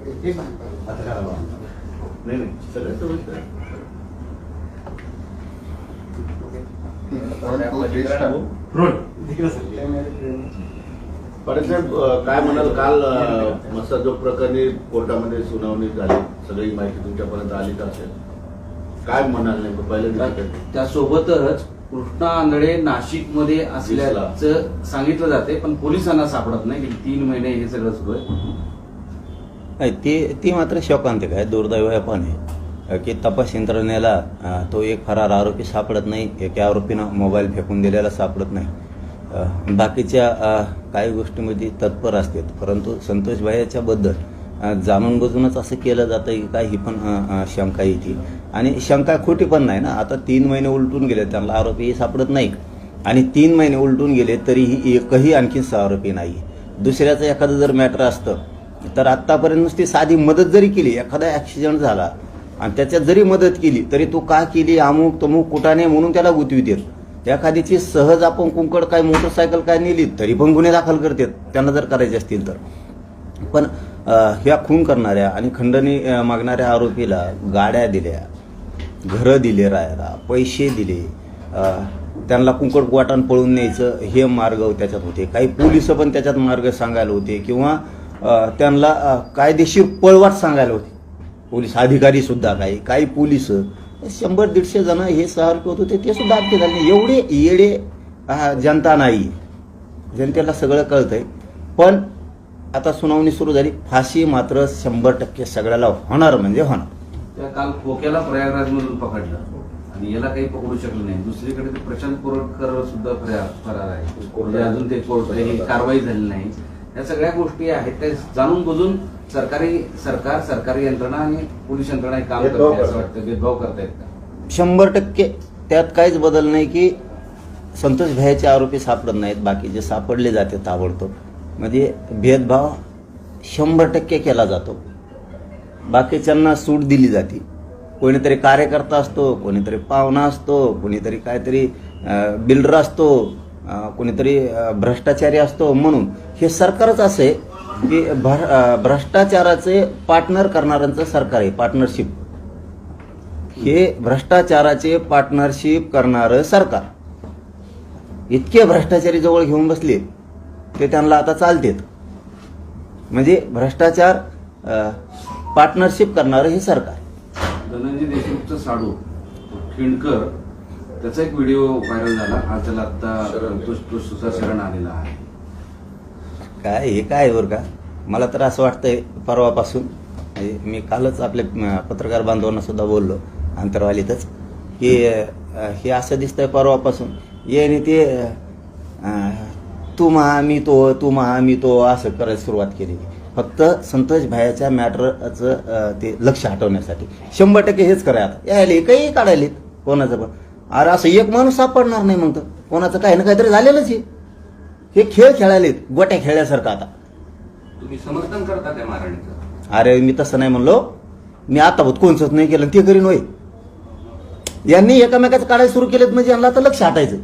आता करा बा. नाही नाही सगळं सोयीचं आहे. पाटील साहेब अं, काय म्हणाल? काल अं, मसाजोग प्रकरणी कोर्टामध्ये सुनावणी झाली. सगळी माहिती तुमच्यापर्यंत आली का असेल काय म्हणाल नेमकं? पहिल्यांदा त्यासोबतच कृष्णा आंधळे नाशिकमध्ये असल्याचं सांगितलं जाते पण पोलिसांना सापडत नाही. गेली तीन महिने हे सगळं सुरू आहे. नाही ती ती मात्र शोकांतिक आहे दुर्दैव आहे पण आहे की तपास यंत्रणेला तो एक फरार आरोपी सापडत नाही एका आरोपीनं मोबाईल फेकून दिलेला सापडत नाही. बाकीच्या काही गोष्टीमध्ये तत्पर असतात परंतु संतोष भाईच्या बद्दल जाणून बुजूनच असं केलं जातं की काय ही पण शंका येते. आणि शंका खोटी पण नाही ना आता तीन महिने उलटून गेले त्यांना आरोपी सापडत नाही आणि तीन महिने उलटून गेले तरीही एकही आणखी आरोपी नाही. दुसऱ्याचं एखादं जर मॅटर असतं तर आत्तापर्यंत नुसती साधी मदत जरी केली एखादा ऍक्सिडेंट झाला आणि त्याच्यात जरी मदत केली तरी तू का केली अमुक तमुक कुठाने म्हणून त्याला गुतवी देत. त्या एखादीची सहज आपण कुंकड काय मोटरसायकल काय नेली तरी पण गुन्हे दाखल करतात. त्यांना जर करायचे असतील तर. पण ह्या खून करणाऱ्या आणि खंडणी मागणाऱ्या आरोपीला गाड्या दिल्या घरं दिले राहायला पैसे दिले त्यांना कुंकड वाटाण पळून न्यायचं हे मार्ग त्याच्यात होते. काही पोलीस पण त्याच्यात मार्ग सांगायला होते किंवा त्यांना कायदेशीर पळवाट सांगायला होते. पोलीस अधिकारी सुद्धा काही काही पोलीस शंभर दीडशे जण हे सहर्क होत होते ते सुद्धा अटके झाले नाही. एवढे येडे जनता नाही. जनतेला सगळं कळतंय. पण आता सुनावणी सुरू झाली. फाशी मात्र शंभर टक्के सगळ्याला होणार म्हणजे होणार. त्या काल खोक्याला प्रयागराज मधून पकडलं. आणि याला काही पकडू शकलं नाही. दुसरीकडे प्रशांत कोरटकर सुद्धा फरार फरार आहे. अजून ते कोर्ट काही कारवाई झाली नाही. या सगळ्या गोष्टी आहेत त्या जाणून बुजून सरकारी सरकार सरकारी यंत्रणा आणि पोलीस यंत्रणा हे काम करते असं. वाटतं. भेदभाव करतायत का? शंभर टक्के त्यात काहीच बदल नाही की संतोष भयाचे आरोपी सापडत नाहीत बाकीचे सापडले जाते ताबडतोब. म्हणजे भेदभाव शंभर टक्के केला जातो. बाकीच्यांना सूट दिली जाते. कोणीतरी कार्यकर्ता असतो कोणीतरी पाहुणा असतो कोणीतरी काहीतरी बिल्डर असतो कोणीतरी भ्रष्टाचारी असतो म्हणून हे सरकारच असं आहे की भ्रष्टाचाराचे पार्टनर करणाऱ्यांचं सरकार आहे पार्टनरशिप हे भ्रष्टाचाराचे पार्टनरशिप करणारं सरकार. इतके भ्रष्टाचारी जवळ घेऊन बसले ते त्यांना आता चालतेत. म्हणजे भ्रष्टाचार पार्टनरशिप करणारं हे सरकार. धनंजय देशमुखचं साडू खिंडकर त्याचा एक व्हिडिओ व्हायरल झाला. आज त्याला आता सुद्धा शरण आलेला आहे. काय हे काय आहे बरं का? मला तर असं वाटतंय परवापासून म्हणजे मी कालच आपल्या पत्रकार बांधवांना सुद्धा बोललो अंतरवालीतच की हे असं दिसतंय परवापासून. याने ते तू महा मी तो तू महा मी तो असं करायला सुरुवात केली. फक्त संतोष भायाच्या मॅटरचं ते लक्ष हटवण्यासाठी. शंभर टक्के हेच कराय आता. यायले काही काढायले कोणाचं पण. अरे असं एक माणूस सापडणार नाही मग. तर कोणाचं काही ना काहीतरी झालेलंच आहे. हे खेळ खेळायलेत गोट्या खेळल्यासारखं आता. तुम्ही समर्थन करता त्या महाराणीचं? अरे मी तसं नाही म्हणलो. मी आता होत कोणचंच नाही केलं ते करीन होय. यांनी एकामेकाचं काढायला सुरू केलेत म्हणजे यांना आता लक्ष हटायचं.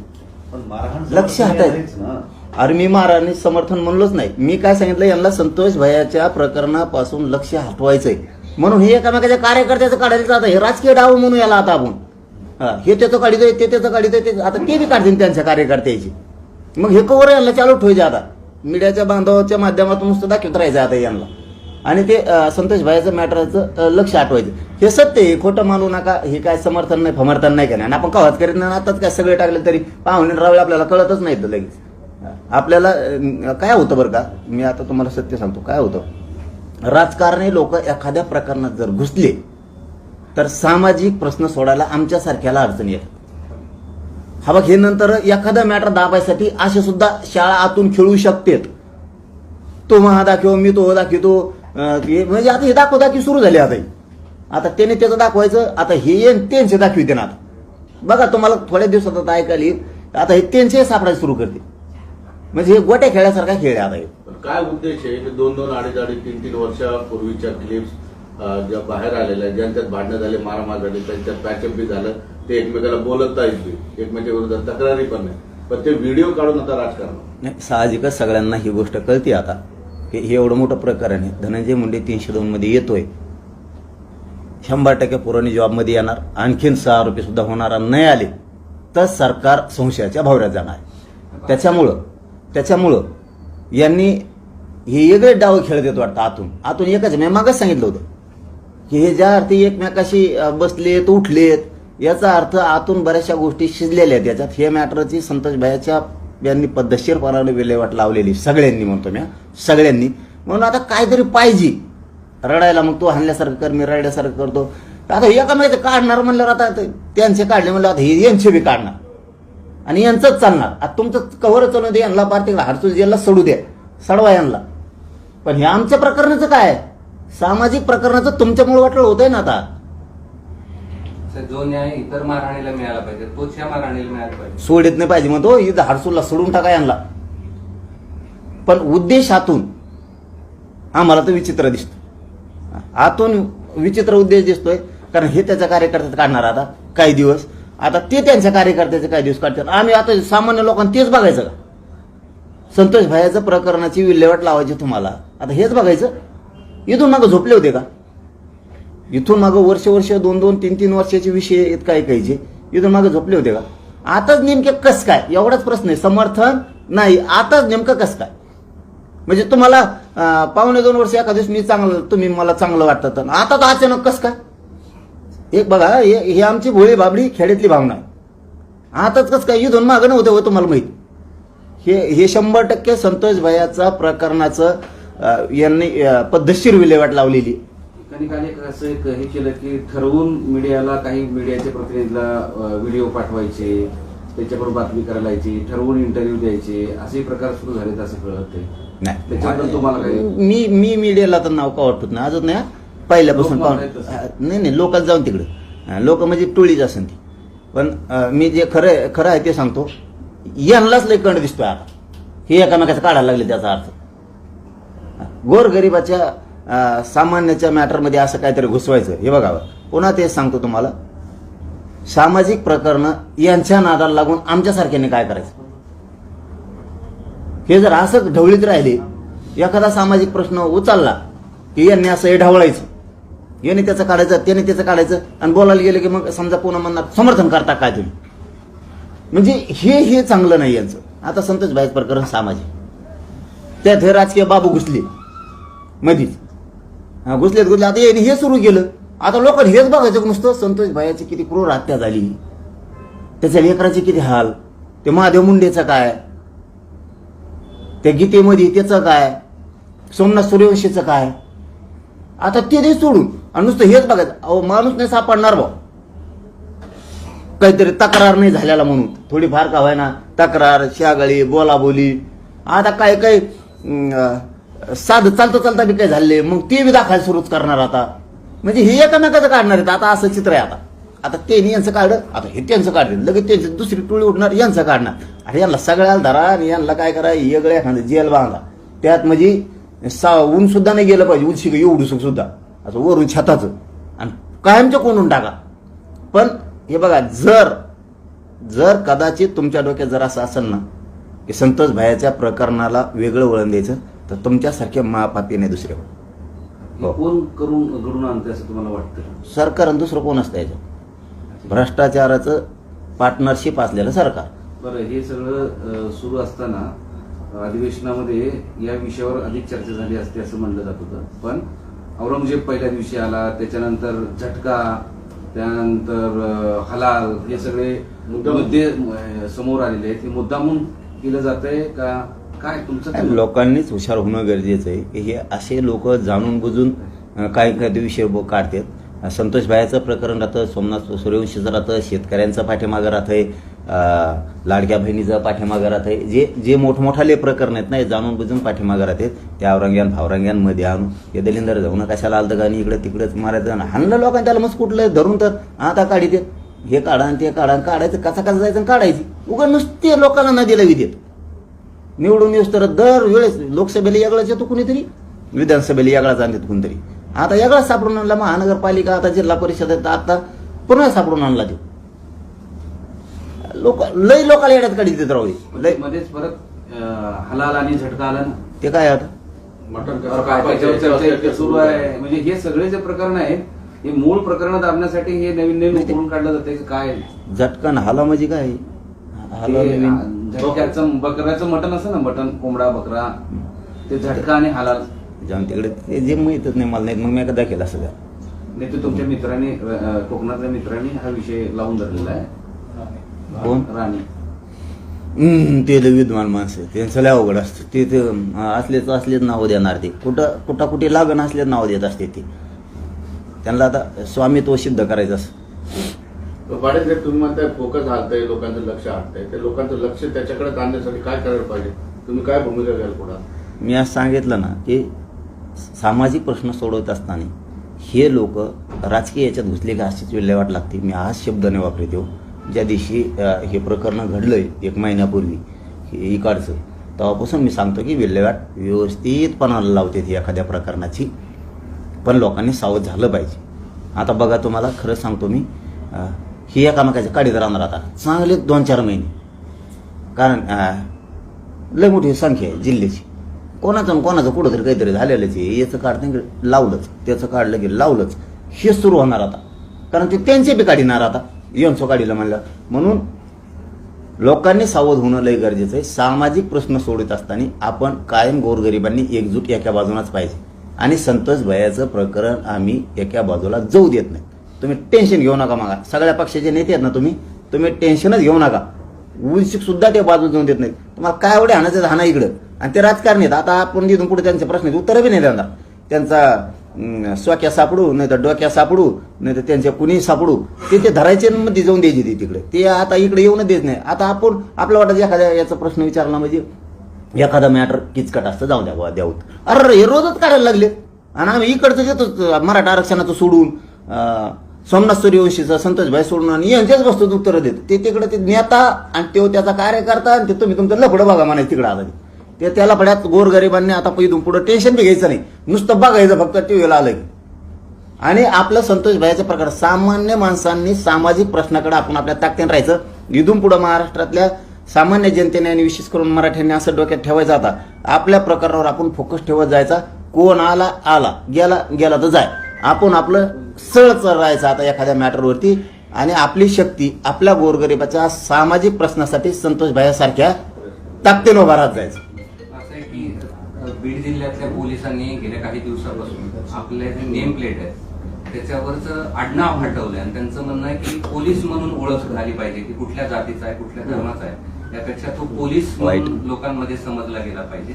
पण मारहाण लक्ष हटायचं. आहेच ना. अरे मी महाराणी समर्थन म्हणलोच नाही. मी काय सांगितलं यांना संतोष भयाच्या प्रकरणापासून लक्ष हटवायचंय. म्हणून हे एकामेकाच्या कार्यकर्त्याचं काढायला जातं हे राजकीय डाव म्हणून याला आता आपण. हा, हे त्याचं काढितोय ते त्याचं काढितोय ते आता ते बी काढतील त्यांच्या कार्यकर्त्याची. मग हे कवर यांना चालू ठेवायचे आता. मीडियाच्या बांधवाच्या माध्यमातून नुसतं दाखवत राहायचं आता यांना. आणि ते संतोष भाईचं मॅटरचं लक्ष आठवायचं. हे सत्य आहे खोटं मानू नका हे काय समर्थन नाही फमर्थन नाही का नाही आणि आपण कवाच करीत नाही आताच काय सगळे टाकले तरी पाहुणे रावळे आपल्याला कळतच नाही तर लगेच. आपल्याला काय होतं बरं का? मी आता तुम्हाला सत्य सांगतो. काय होतं? राजकारणी लोक एखाद्या प्रकरणात जर घुसले तर सामाजिक प्रश्न सोडायला आमच्यासारख्याला अडचण येत. हा बघ हे नंतर एखादा मॅटर दाबायसाठी असे सुद्धा शाळा आतून खेळू शकतेत. तो महा दाखव मी तो दाखवतो हे म्हणजे आता हे दाखव दाखवी सुरू झाली आता आता त्याने त्याचं दाखवायचं आता हे येईन त्यांचे दाखविते ना आता बघा तुम्हाला थोड्या दिवसात आता ऐकायला येईल आता हे त्यांचे सापडायला सुरू करते म्हणजे हे गोट्या खेळल्यासारखा खेळ आहे आता हे. पण काय उद्देश आहे? दोन दोन अडीच अडीच तीन तीन वर्षापूर्वीच्या क्लिप्स ज्या बाहेर आलेल्या ज्यांच्यात भांडणं झाले मारामार झाली त्यांच्यात पॅचअप बी झालं ते एकमेकाला बोलत नाहीत बी. एकमेकाच्या विरोधात तक्रारी पण नाही. पण ते व्हिडिओ काढून आता राजकारण. साहजिकच सगळ्यांना ही गोष्ट कळते आता की हे एवढं मोठं प्रकरण आहे. धनंजय मुंडे तीनशे दोनमध्ये येतोय. शंभर टक्के पुरवणी जॉबमध्ये येणार. आणखीन सहा रुपये सुद्धा होणार नाही आले तर सरकार संशयाच्या भावऱ्यात जाणार. त्याच्यामुळं त्याच्यामुळं यांनी हे वेगळे डाव खेळत येत वाटतं आतून. आतून एकच मी मागच सांगितलं होतं. की हे ज्या अर्थी एकमेकाशी बसलेत उठलेत याचा अर्थ आतून बऱ्याचशा गोष्टी शिजलेल्या आहेत. याच्यात हे मॅटरची संतोष भायाच्या यांनी पद्धतशीरपणाने विल्हेवाट लावलेली सगळ्यांनी म्हणतो मी सगळ्यांनी. म्हणून आता काहीतरी पाहिजे. रडायला मग तो हाणल्यासारखं कर मी रडल्यासारखं करतो. आता एकामेकाचं काढणार म्हणल्यावर आता त्यांचे काढले म्हणलं आता हे यांचे बी काढणार. आणि यांचंच चालणार. आता तुमचं कव्हर चालू दे यांना पार तिकडे हरसूल जेलला सोडू द्या सडवा यांना. पण हे आमच्या प्रकरणाचं काय आहे? सामाजिक प्रकरणाचं तुमच्यामुळे वाटलं होतंय ना आता? जो न्याय इतर मारहाणीला मिळाला पाहिजे तोच ह्या मारहाणीला मिळाला पाहिजे. सोडित नाही पाहिजे म्हणतो इथं हरसूलला सोडून टाका यांना. पण उद्देशातून आम्हाला तर विचित्र दिसतो. आतून विचित्र उद्देश दिसतोय कारण हे त्याच्या कार्यकर्त्यात काढणार आता काही दिवस. आता ते त्यांच्या कार्यकर्त्याचे काही दिवस काढतात. आम्ही आता सामान्य लोकांना तेच बघायचं का? संतोष भायाचं प्रकरणाची विल्हेवाट लावायची तुम्हाला. आता हेच बघायचं. इथून मागं झोपले होते का? इथून मागं वर्ष वर्ष दोन दोन तीन तीन वर्षाचे विषय आहेत काय कायचे इथून मागं झोपले होते का? आताच नेमके कस काय? एवढाच प्रश्न आहे. समर्थन नाही. आताच नेमकं कस काय? म्हणजे तुम्हाला पावणे दोन वर्ष एका दिवस मी चांगलं तुम्ही मला चांगलं वाटतं तर. आता तर अचानक कस काय? एक बघा हे हे आमची भोळी बाबडी खेड्यातली भावना आहे. आताच कस काय? इथून मागं नव्हतं हो तुम्हाला माहिती. हे हे शंभर टक्के संतोष भयाचा प्रकरणाचं अं, यांनी अं, पद्धतशीर विल्हेवाट लावलेली. काल एक असं एक हे केलं की ठरवून मीडियाला काही मीडियाच्या प्रतिनिधीला व्हिडिओ पाठवायचे त्याच्याबरोबर बातमी करायला यायची ठरवून इंटरव्ह्यू द्यायचे असे प्रकार सुरू झालेत असं कळत नाही. त्याच्याबद्दल तुम्हाला काही मी मी मीडियाला तर नाव का वाटत नाही. अजून नाही हा. पहिल्यापासून लोक पाहून. हा, नाही नाही लोकात जाऊन तिकडे. लोक म्हणजे टोळीच असेल ती. पण अं, मी जे खरं खरं आहे ते सांगतो. यांनाच लय कंड दिसतोय आता. हे एकामेकाचं काढायला लागले त्याचा अर्थ. गोरगरिबाच्या सामान्याच्या मॅटरमध्ये असं काहीतरी घुसवायचं. हे बघावं पुन्हा तेच सांगतो तुम्हाला. सामाजिक प्रकरणं यांच्या नादाला लागून आमच्यासारख्याने काय करायचं? हे जर असं ढवळीत राहिले एखादा सामाजिक प्रश्न उचलला की यांनी असं हे ढवळायचं. याने त्याचं काढायचं त्याने त्याचं काढायचं आणि बोलायला गेलं की मग समजा पुन्हा म्हणणार समर्थन करता काय तुम्ही? म्हणजे हे हे चांगलं नाही यांचं. आता संतोष भाईच प्रकरण सामाजिक. त्यात हे राजकीय बाबू घुसले. मधीच. हा, घुसलेत घुसले आता याने हे सुरू केलं. आता लोक हेच बघायचं नुसतं संतोष भायाची किती क्रूर हत्या झाली. त्याच्या लेकराचे किती हाल. ते महादेव मुंडेचं काय? त्या गीतेमध्ये त्याचं काय? सोमनाथ सूर्यवंशीचं काय? आता ते दे सोडून. आणि नुसतं हेच बघायचं. अहो माणूस नाही सापडणार भाऊ काहीतरी तक्रार नाही झालेला म्हणून. थोडीफार का ना तक्रार शागळी बोलाबोली. आता काय काय साधं चालतं चालता बी काय झाले? मग ते बी दाखवायला सुरूच करणार आता. म्हणजे हे एकामेकाचं काढणार आहेत. आता असं चित्र आहे आता. आता त्यांनी यांचं काढलं आता हे त्यांचं काढलं लगेच त्यांची दुसरी टोळी उठणार यांचं काढणार. अरे यांना सगळ्याला धरा आणि यांना काय करा वेगळं एखादं जेल बांधा. त्यात म्हणजे सा ऊन सुद्धा नाही गेलं पाहिजे. उंची एवढं सुद्धा. असं वरून छताचं. आणि कायमचं कोणून टाका. पण हे बघा जर जर कदाचित तुमच्या डोक्यात जर असं असेल ना की संतोष भायाच्या प्रकरणाला वेगळं वळण द्यायचं तर तुमच्यासारखे महापापी नाही दुसरे. हो. कोण करून घडून आणते असं तुम्हाला वाटतं? सरकार आणि दुसरं कोण असतं याच्यात? भ्रष्टाचाराचं पार्टनरशिप असलेलं सरकार. बरं हे सगळं सुरू असताना अधिवेशनामध्ये या विषयावर अधिक चर्चा झाली असते असं म्हणलं जात होतं. पण औरंगजेब पहिल्या दिवशी आला त्याच्यानंतर झटका त्यानंतर हलाल हे सगळे. मुद्दे समोर आलेले आहेत. हे मुद्दामून केलं जातंय का काय तुमचं काय? लोकांनीच हुशार होणं गरजेचं आहे. की हे असे लोक जाणून बुजून काही काही विषय बो- काढतात. संतोष भायाचं प्रकरण राहतं सोमनाथ सूर्यवंशीचं राहतं शेतकऱ्यांचं पाठीमागं राहतंय अं, लाडक्या बहिणीचं पाठीमागं राहतंय. जे जे मोठमोठाले प्रकरण आहेत ना हे जाणून बुजून पाठीमागं राहतात. त्या औरंग्यान फावरंग्यांमध्ये आणून हे दलिंदर जाऊन कशाला आलतं का इकडे तिकडेच मारायचं आणि हाणलं लोकांनी त्याला मस्त कुठलं धरून तर आता काढी हे काढा आणि ते काढा आणि काढायचं कसा कसा जायचं आणि काढायची. उगा नुसते लोकांना नदीला विदेत. निवडून येऊस तर दर वेळेस लोकसभेला यागळाच येतो कुणीतरी विधानसभेला यागळाच आणतात कुणीतरी. आता यागळाच सापडून आणला महानगरपालिका आता जिल्हा परिषद आता पुन्हा सापडून आणला ते. लोक लय लोकांना येड्यात काढी देत राहू लय. मध्येच परत हलाल आणि झटका आला ना. ते काय आता? सुरू आहे. म्हणजे हे सगळे जे प्रकरण आहेत हे मूळ प्रकरण दाबण्यासाठी हे नवीन नवीन काढलं जाते काय झटकन हाला म्हणजे काय हाला नवीन झटक्याचं बकऱ्याचं मटण असं ना मटण कोंबडा बकरा ते झटका आणि हालाल. जाऊन तिकडे ते जे माहीतच नाही मला नाही मग मी एकदा केला सगळं नाही तर तुमच्या मित्रांनी अं, कोकणातल्या मित्रांनी हा विषय लावून धरलेला आहे. कोण? राणी. हम्म, ते लय विद्वान माणसं त्यांचं लय अवघड असतं. ते ते अं, असलेच असलेच नाव देणार ते. कुठं कुठं कुठे लागण असलेच नाव देत असते ते. त्यांना आता स्वामित्व सिद्ध करायचं असं पाटील साहेब तुम्ही म्हणताय फोकस हलतंय लोकांचं लक्ष हटतंय ते लोकांचं लक्ष त्याच्याकडे आणण्यासाठी काय करायला पाहिजे? तुम्ही काय भूमिका घ्याल पुढे? मी आज सांगितलं ना की सामाजिक प्रश्न सोडवत असताना हे लोक राजकीय याच्यात घुसले का अशीच विल्हेवाट लागते. मी आज शब्द नाही वापरतो ज्या दिवशी हे प्रकरण घडलंय एक महिन्यापूर्वी हे इकडचं तेव्हापासून मी सांगतो की विल्हेवाट व्यवस्थितपणाला लावते ती एखाद्या प्रकरणाची. पण लोकांनी सावध झालं पाहिजे. आता बघा तुम्हाला खरं सांगतो मी ही एका कामाकाच्या काढीत राहणार आता. चांगले दोन चार महिने. कारण लय मोठी संख्या आहे जिल्ह्याची. कोणाचं कोणाचं कुठं तरी काहीतरी झालेलंच आहे. याचं काढतं की लावलंच. त्याचं काढलं की लावलंच. हे सुरू होणार आता. कारण ते त्यांचे बी काढणार आता. यांचं काढीला म्हणलं. म्हणून लोकांनी सावध होणं लय गरजेचं आहे. सामाजिक प्रश्न सोडत असताना आपण कायम गोरगरिबांनी एकजूट एका बाजूलाच पाहिजे. आणि संतोष भयाचं प्रकरण आम्ही एका बाजूला जाऊ देत नाही. तुम्ही टेन्शन घेऊ नका मागा. सगळ्या पक्षाचे नेते आहेत ना तुम्ही तुम्ही टेन्शनच घेऊ नका. उंशिक सुद्धा ते बाजू जाऊन देत नाहीत. तुम्हाला काय एवढे हाणायचं हाना इकडं. आणि ते राजकारणी आहेत. आता आपण तिथून पुढे त्यांचे प्रश्न आहेत. उत्तरं बी नाही त्यांना त्यांचा स्वाक्या सापडू नाही तर डोक्या सापडू नाही तर त्यांच्या कुणी सापडू. ते ते धरायचे मध्ये जाऊन द्यायचे ते तिकडे. ते आता इकडे येऊन देत नाही. आता आपण आपल्या वाटत एखाद्या याचा प्रश्न विचारला म्हणजे एखादा मॅटर किचकट असतं जाऊ द्या बुवा द्यावत अरे हे रोजच काढायला लागले. आणि आम्ही इकडचं देतो मराठा आरक्षणाचं सोडून. सोमनाथ सूर्यवंशीचं संतोषभाई सोडून आणि यांच्याच वस्तूत उत्तरं देत. ते तिकडे ते नेता आणि तो त्याचा कार्यकर्ता आणि ते तुम्ही तुमचं लफडं बघा म्हणायचं तिकडे आलं ते. त्याला फड्यात गोरगरिबांनी आता इथून पुढं टेन्शन बी घ्यायचं नाही. नुसतं बघायचं फक्त टीव्हीला आलं की. आणि आपलं संतोषभाईचा प्रकार सामान्य माणसांनी सामाजिक प्रश्नाकडे आपण आपल्या ताकदीने राहायचं. इथून पुढे महाराष्ट्रातल्या सामान्य जनतेने आणि विशेष करून मराठ्यांनी असं डोक्यात ठेवायचं आता. आपल्या प्रकारावर आपण फोकस ठेवत जायचा. कोण आला आला. गेला गेला तर जाय. आपण आपलं सळ राहायचं आता एखाद्या मॅटरवरती आणि आपली शक्ती आपल्या गोरगरिबाच्या सामाजिक प्रश्नासाठी संतोष भाईसारख्या ताकदीनं उभा राहत जायचं. असं आहे की बीड जिल्ह्यातल्या पोलिसांनी गेल्या काही दिवसापासून आपले जे नेम प्लेट आहे त्याच्यावरच आडनाव हटवलंय. आणि त्यांचं म्हणणं आहे की पोलीस म्हणून ओळख झाली पाहिजे की कुठल्या जातीचा आहे कुठल्या धर्माचा आहे. त्यापेक्षा तो पोलीस. लोकांमध्ये समजला गेला पाहिजे.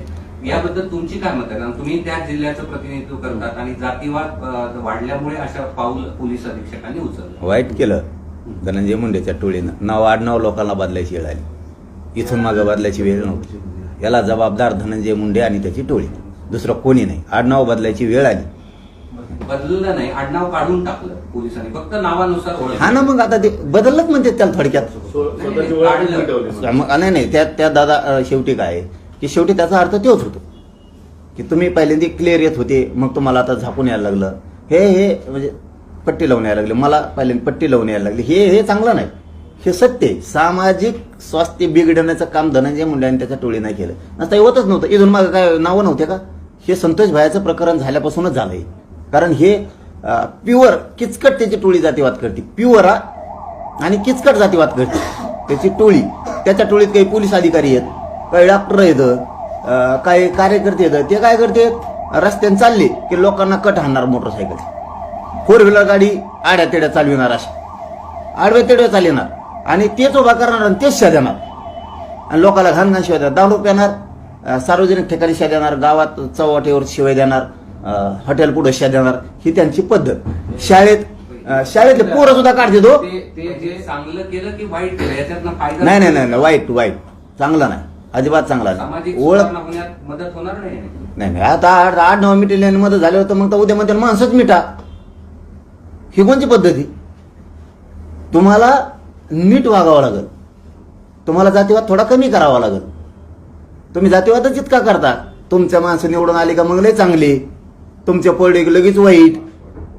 याबद्दल तुमची काय मत? आहे कारण तुम्ही त्या जिल्ह्याचं प्रतिनिधित्व करतात आणि जातीवाद वाढल्यामुळे अशा पाऊल पोलीस अधीक्षकांनी उचललं. वाईट केलं. धनंजय मुंडेच्या टोळीनं. नाव आडनाव लोकांना बदलायची वेळ आली. इथून मागं बदलायची वेळ नव्हती. याला जबाबदार धनंजय मुंडे आणि त्याची टोळी. दुसरं कोणी नाही. आडनाव बदलायची वेळ आली. बदललं नाही आडनाव काढून टाकलं पोलिसांनी. फक्त नावानुसार ओळख हा ना मग आता ते बदललंच म्हणते त्याला थोडक्यात. मग. नाही नाही त्या त्या दादा अं, शेवटी काय आहे? की शेवटी त्याचा अर्थ तोच होतो. की तुम्ही पहिल्यांदा क्लिअर येत होते मग तुम्हाला आता झाकून यायला लागलं. हे हे म्हणजे पट्टी लावून यायला लागली. मला पहिल्यांदा पट्टी लावून यायला लागली. हे हे चांगलं नाही. हे सत्य आहे. सामाजिक स्वास्थ्य बिघडण्याचं काम धनंजय मुंडे आणि त्याच्या टोळी नाही केलं. नसता होतच नव्हतं. इथून मागं काय नावं नव्हते का? हे संतोष भायाचं प्रकरण झाल्यापासूनच झालंय. कारण हे प्युअर किचकट त्याची टोळी जातीवाद करते. प्युअर आणि किचकट जातीवाद करते. त्याची टोळी. त्याच्या टोळीत काही पोलीस अधिकारी आहेत काही डॉक्टर आहेत काही कार्यकर्ते आहेत. ते काय करते? रस्त्याने चालले की लोकांना कट हाणणार मोटरसायकल फोर व्हीलर गाडी आड्या तेड्या चालविणार अशा. आडव्या तेडव्या चालविणार. आणि तेच उभा करणार आणि तेच शा देणार आणि लोकांना घाण घाण शिवाय देणार दारू पिणार सार्वजनिक ठिकाणी शिवाय देणार गावात चौवाटेवर शिवाय देणार. हॉटेल पुढे शिवाय देणार ही त्यांची पद्धत. शाळेत शाळेतले पोरं सुद्धा काढते तो. ते ते जे चांगलं केलं की वाईट केलं नाही नाही नाही नाही, वाईट वाईट. चांगला नाही. अजिबात चांगला नाही. ओळख मदत होणार नाही. नाही नाही आता आठ आठ नऊ मिटेल मध्ये झाले होतं मग तर उद्या म्हणते माणसंच मिटा. ही कोणची पद्धती तुम्हाला नीट वागावं लागेल. तुम्हाला जातीवाद थोडा कमी करावा लागेल. तुम्ही जातीवादच इतका करता. तुमच्या माणसं निवडून आली का मग लय चांगली. तुमच्या पडले की लगेच वाईट.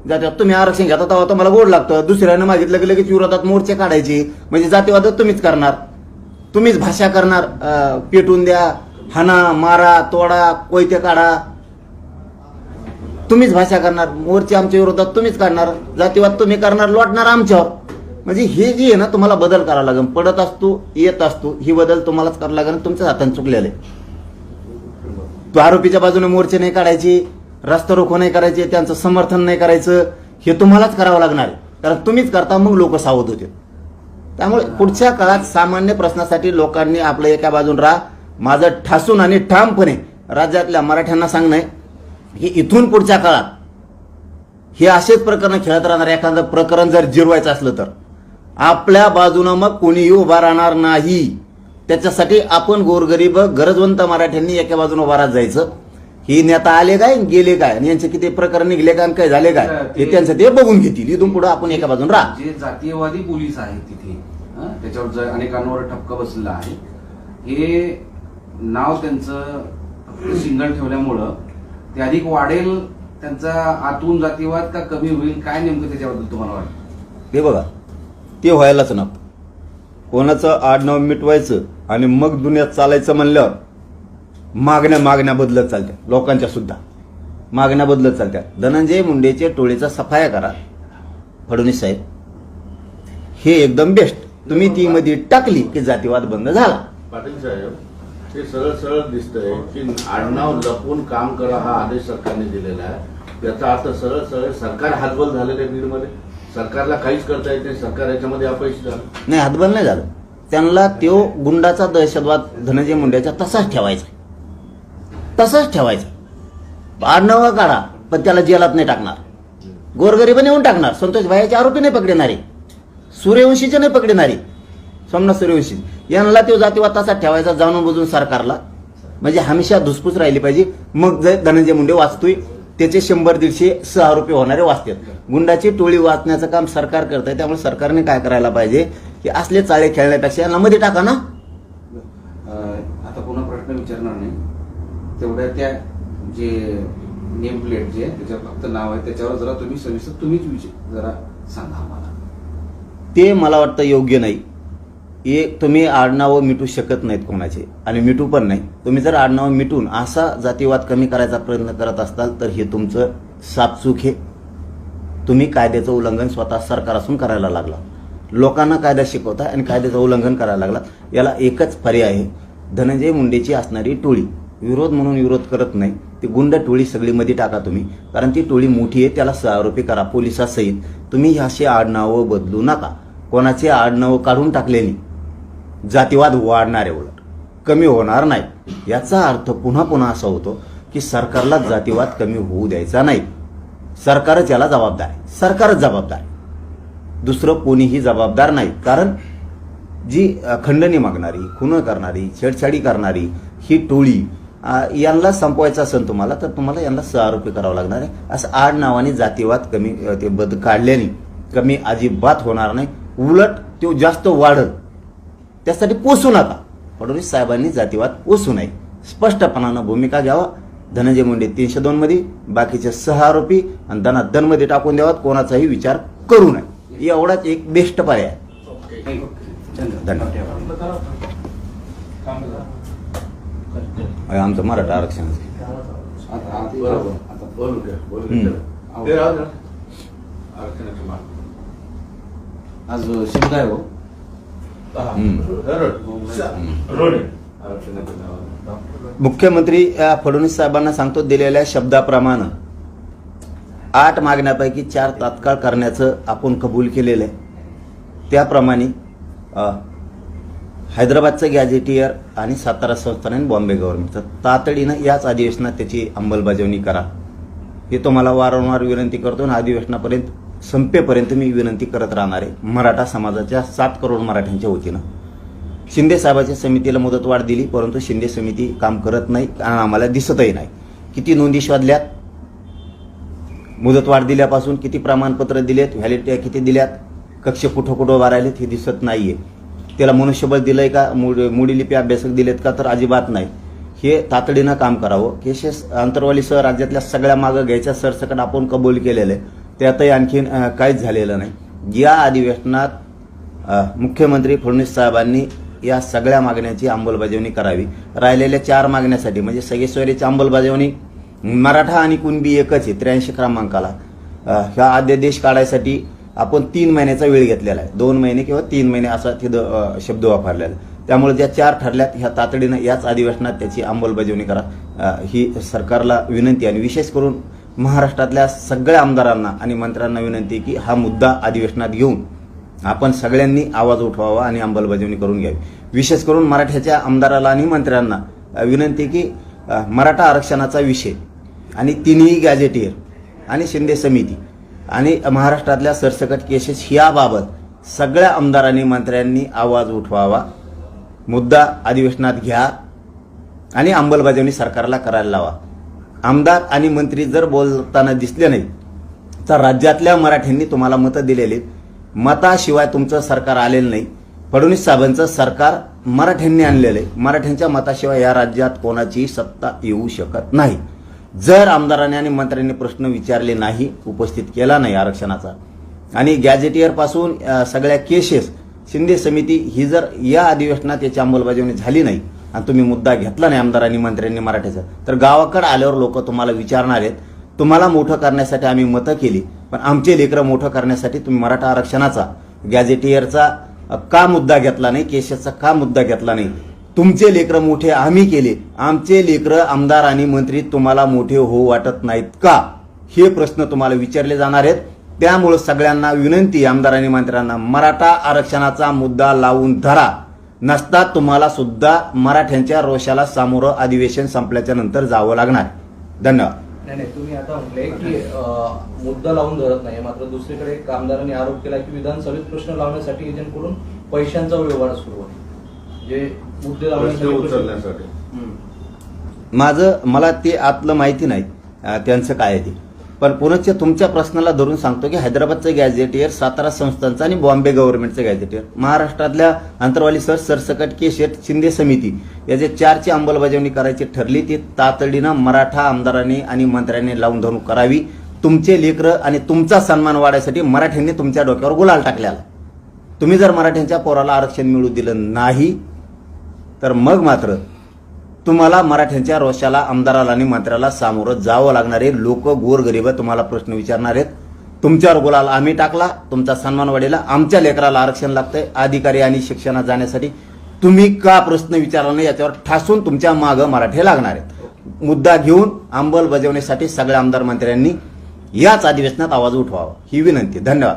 जातीवाद तुम्ही आरक्षण घेता तेव्हा तुम्हाला गोड लागतं. दुसऱ्यानं मागितलं की लगेच विरोधात मोर्चे काढायचे. म्हणजे जातीवादच तुम्हीच करणार. तुम्हीच भाषा करणार. पेटून द्या हाना मारा तोडा कोयते काढा. तुम्हीच भाषा करणार. मोर्चे आमच्या विरोधात तुम्हीच काढणार. जातीवाद तुम्ही करणार लोटणार आमच्यावर. म्हणजे हे जे आहे ना तुम्हाला बदल करावा लागेल. पडत असतो येत असतो. ही बदल तुम्हालाच करावं लागेल तुमच्या हाताने चुकलेले तो आरोपीच्या बाजूने मोर्चे नाही काढायची. रस्ता रोखो नाही करायचे त्यांचं समर्थन नाही करायचं हे तुम्हालाच करावं लागणार आहे. कारण तुम्हीच करता मग लोक सावध होते त्यामुळे पुढच्या काळात सामान्य प्रश्नासाठी लोकांनी आपलं एका बाजून राहा. माझं ठासून आणि ठामपणे राज्यातल्या मराठ्यांना सांगणं आहे की इथून पुढच्या काळात हे असेच प्रकरण खेळत राहणार. एखादं प्रकरण जर जिरवायचं असलं तर. आपल्या बाजूनं मग कोणीही उभा राहणार नाही. त्याच्यासाठी आपण गोरगरीब गरजवंत मराठ्यांनी एका बाजूने उभा राहत जायचं. ही नेता आले काय गेले काय आणि यांचे किती प्रकरण निघले काय आणि काय झाले काय हे त्यांचं ते बघून घेतील. इथून पुढे आपण एका बाजून राहा. जे जातीयवादी पोलीस आहेत तिथे हं, त्याच्यावर ज- अनेकांवर ठपका बसलेला आहे हे नाव त्यांचं फक्त सिंगल ठेवल्यामुळं ते अधिक वाढेल त्यांचा आतून जातीवाद का कमी होईल काय नेमकं त्याच्याबद्दल तुम्हाला वाटतं? ते बघा ते व्हायलाच ना कोणाचं आडनाव मिटवायचं आणि मग दुनियात चालायचं म्हणल्यावर मागण्या मागण्या बदलत चालत्या. लोकांच्या सुद्धा. मागण्या बदलत चालत्या. धनंजय मुंडेचे टोळीचा सफाया करा. फडणवीस साहेब. हे एकदम बेस्ट तुम्ही ती मध्ये टाकली की जातीवाद बंद झाला. पाटील साहेब हे सरळ सरळ दिसतंय की आडनाव लपवून काम करा हा आदेश सरकारने दिलेला आहे. याचा अर्थ सरळ सरळ सरकार हातबल झालेलं आहे बीडमध्ये सरकारला काहीच करता येत नाही. सरकार याच्यामध्ये अपयशी झालं. नाही हातबल नाही झालं. त्यांना तो गुंडाचा दहशतवाद धनंजय मुंड्याचा तसाच ठेवायचा तसाच ठेवायचा. आडनावा काढा पण त्याला जेलात नाही टाकणार. गोरगरीबाने येऊन टाकणार. संतोष भायाचे आरोपी नाही पकडणारे. सूर्यवंशीचे नाही पकडणारे. सोमनाथ सूर्यवंशी. यांना तो जातीवाद तसाच ठेवायचा जाणून बुजून सरकारला. म्हणजे हमेशा धुसफूस राहिली पाहिजे. मग जर धनंजय मुंडे वाचतोय त्याचे शंभर दीडशे सह आरोपी होणारे वाचतात. गुंडाची टोळी वाचण्याचं काम सरकार करत आहे त्यामुळे सरकारने काय करायला पाहिजे? की असले चाळे खेळण्यापेक्षा यांना मध्ये टाका ना. आता पुन्हा प्रश्न विचारणार नाही. तेवढ्या त्या जे नेम प्लेट जे त्याच्यावर फक्त नाव आहे त्याच्यावर जरा तुम्ही सविस्तर तुम्हीच विचार जरा सांगा आम्हाला. ते मला वाटतं योग्य नाही. एक तुम्ही आडनावं मिटू शकत नाहीत कोणाचे आणि मिटू पण नाही. तुम्ही जर आडनावं मिटून असा जातीवाद कमी करायचा प्रयत्न करत असाल तर हे तुमचं सापचूक आहे. तुम्ही कायद्याचं उल्लंघन स्वतः सरकार असून करायला लागला. लोकांना कायदा शिकवता आणि कायद्याचं उल्लंघन करायला लागला. याला एकच पर्याय आहे धनंजय मुंडेची असणारी टोळी. विरोध म्हणून विरोध करत नाही. ती गुंड टोळी सगळी मध्ये टाका तुम्ही. कारण ती टोळी मोठी आहे त्याला आरोपी करा. पोलिसासहित तुम्ही अशी आडनावं बदलू नका. कोणाचे आडनावं काढून टाकलेली जातीवाद वाढणार आहे उलट. कमी होणार नाही. याचा अर्थ पुन्हा पुन्हा असा होतो की सरकारला जातीवाद कमी होऊ द्यायचा नाही. सरकारच याला जबाबदार आहे. सरकारच जबाबदार आहे. दुसरं कोणीही जबाबदार नाही. कारण जी खंडणी मागणारी खुनं करणारी छेडछाडी करणारी ही टोळी यांना संपवायचं असेल तुम्हाला तर तुम्हाला यांना सहआरोपी करावं लागणार आहे. असं आड नावाने जातीवाद कमी ते बद काढल्याने कमी अजिबात होणार नाही. उलट तो जास्त वाढत त्यासाठी पोसू नका. फडणवीस साहेबांनी जातीवाद पोसू नये. स्पष्टपणानं भूमिका घ्यावा. धनंजय मुंडे तीनशे दोन मध्ये बाकीचे सहा आरोपी आणि धनाधनमध्ये टाकून द्यावात. कोणाचाही विचार करू नये. एवढाच एक बेस्ट पर्याय. आहे. धन्यवाद हे आमचं मराठा आरक्षण आता- आता- बरोबर आता- बोलू द्या बोलू हम्म. द्या ते राहू आमचं मराठा आरक्षण आज शब्द आहे हो आहे. मुख्यमंत्री फडणवीस साहेबांना सांगतो दिलेल्या शब्दाप्रमाणे आठ मागण्यापैकी चार तात्काळ करण्याचं आपण कबूल केलेलं आहे त्याप्रमाणे हैदराबादचं गॅजेटियर आणि सातारा संस्थान आणि बॉम्बे गव्हर्नमेंटचं तातडीनं याच अधिवेशनात त्याची अंमलबजावणी करा. हे तुम्हाला वारंवार विनंती करतो आणि अधिवेशनापर्यंत संपेपर्यंत मी विनंती करत राहणार आहे. मराठा समाजाच्या सात करोड मराठ्यांच्या वतीनं. शिंदे साहेबाच्या समितीला मुदतवाढ दिली परंतु शिंदे समिती काम करत नाही आणि आम्हाला दिसतही नाही. किती नोंदी शोधल्यात? मुदतवाढ दिल्यापासून किती प्रमाणपत्र दिलेत? व्हॅलिडिटी किती दिल्यात? कक्ष कुठं कुठं वारायलेत राहिलेत हे दिसत नाहीये. त्याला मनुष्यबळ दिलंय का? मूड मुडी लिपी अभ्यासक दिलेत का? तर अजिबात नाही. हे तातडीनं काम करावं. केश अंतरवाली सह राज्यातल्या सगळ्या मागं घ्यायच्या सरसकट आपण कबूल केलेलं आहे. त्यातही आणखीन काहीच झालेलं नाही. या अधिवेशनात मुख्यमंत्री फडणवीस साहेबांनी या सगळ्या मागण्याची अंमलबजावणी करावी. राहिलेल्या चार मागण्यासाठी म्हणजे सगेश्वरीची अंमलबजावणी मराठा आणि कुणबी एकच आहे त्र्याऐंशी क्रमांकाला. ह्या अध्यादेश काढायसाठी आपण तीन महिन्याचा वेळ घेतलेला आहे. दोन महिने किंवा तीन महिने असा तिथं शब्द वापरलेला आहे. त्यामुळे ज्या चार ठरल्यात ह्या तातडीनं याच अधिवेशनात त्याची अंमलबजावणी करा. ही सरकारला विनंती आणि विशेष करून महाराष्ट्रातल्या सगळ्या आमदारांना आणि मंत्र्यांना विनंती की हा मुद्दा अधिवेशनात घेऊन आपण सगळ्यांनी आवाज उठवावा आणि अंमलबजावणी करून घ्यावी. विशेष करून मराठ्याच्या आमदाराला आणि मंत्र्यांना विनंती की मराठा आरक्षणाचा विषय आणि तिन्ही गॅजेटियर आणि शिंदे समिती आणि महाराष्ट्रातल्या सरसकट केसेस याबाबत सगळ्या आमदारांनी मंत्र्यांनी आवाज उठवावा. मुद्दा अधिवेशनात घ्या आणि अंमलबजावणी सरकारला करायला लावा. आमदार आणि मंत्री जर बोलताना दिसले नाही तर राज्यातल्या मराठ्यांनी तुम्हाला मतं दिलेली मताशिवाय तुमचं सरकार आलेलं नाही. फडणवीस साहेबांचं सरकार मराठ्यांनी आणलेलं आहे. मराठ्यांच्या मताशिवाय या राज्यात कोणाची सत्ता येऊ शकत नाही. जर आमदारांनी आणि मंत्र्यांनी प्रश्न विचारले नाही उपस्थित केला नाही आरक्षणाचा. आणि गॅझेटियरपासून सगळ्या केसेस शिंदे समिती ही जर या अधिवेशनात याची अंमलबजावणी झाली नाही आणि तुम्ही मुद्दा घेतला नाही आमदारांनी मंत्र्यांनी मराठीचा तर गावाकडे आल्यावर लोक तुम्हाला विचारणार आहेत तुम्हाला मोठं करण्यासाठी आम्ही मतं केली पण आमचे लेकरं मोठं करण्यासाठी तुम्ही मराठा आरक्षणाचा गॅझेटियरचा का मुद्दा घेतला नाही केसेसचा का मुद्दा घेतला नाही तुमचे लेकरं मोठे आम्ही केले. आमचे लेकरं आमदार आणि मंत्री तुम्हाला मोठे होऊ वाटत नाहीत का? हे प्रश्न तुम्हाला विचारले जाणार आहेत. त्यामुळे सगळ्यांना विनंती आमदार आणि मंत्र्यांना मराठा आरक्षणाचा मुद्दा लावून धरा. नसता तुम्हाला सुद्धा मराठ्यांच्या रोषाला सामोरं अधिवेशन संपल्याच्या नंतर जावं लागणार. धन्यवाद. नाही नाही तुम्ही आता म्हटले की मुद्दा लावून धरत नाही. मात्र दुसरीकडे कामदारांनी आमदारांनी आरोप केला की विधानसभेत प्रश्न लावण्यासाठी एजंटकडून पैशांचा व्यवहार सुरू आहे. जे मुद्दे प्रश्न उचलण्यासाठी. माझं मला ते आतलं माहिती नाही. अं, त्यांचं काय आहे ते. पण पुनश्च तुमच्या प्रश्नाला धरून सांगतो की हैदराबादचं गॅझेटियर सातारा संस्थांचं आणि बॉम्बे गव्हर्नमेंटचं गॅझेटियर. महाराष्ट्रातल्या अंतरवाली सर सरसकट केसेट शिंदे समिती याचे चारची अंमलबजावणी करायची ठरली ती. तातडीनं मराठा आमदारांनी आणि मंत्र्यांनी लावून धरून करावी. तुमचे लेकरं आणि तुमचा सन्मान वाढायसाठी मराठ्यांनी तुमच्या डोक्यावर गुलाल टाकलेला. तुम्ही जर मराठ्यांच्या पोराला आरक्षण मिळू दिलं नाही तर मग मात्र तुम्हाला मराठ्यांच्या रोषाला आमदाराला आणि मंत्र्याला सामोरं जावं लागणारे लोक गोरगरीब तुम्हाला प्रश्न विचारणार आहेत. तुमच्यावर गुलाल आम्ही टाकला तुमचा सन्मान वाढेला. आमच्या लेकराला आरक्षण लागतंय अधिकारी आणि शिक्षणात जाण्यासाठी. तुम्ही का प्रश्न विचारला नाही याच्यावर ठासून तुमच्या मागं मराठे लागणार आहेत. मुद्दा घेऊन अंमलबजावणीसाठी सगळ्या आमदार मंत्र्यांनी याच अधिवेशनात आवाज उठवावा. ही विनंती. धन्यवाद.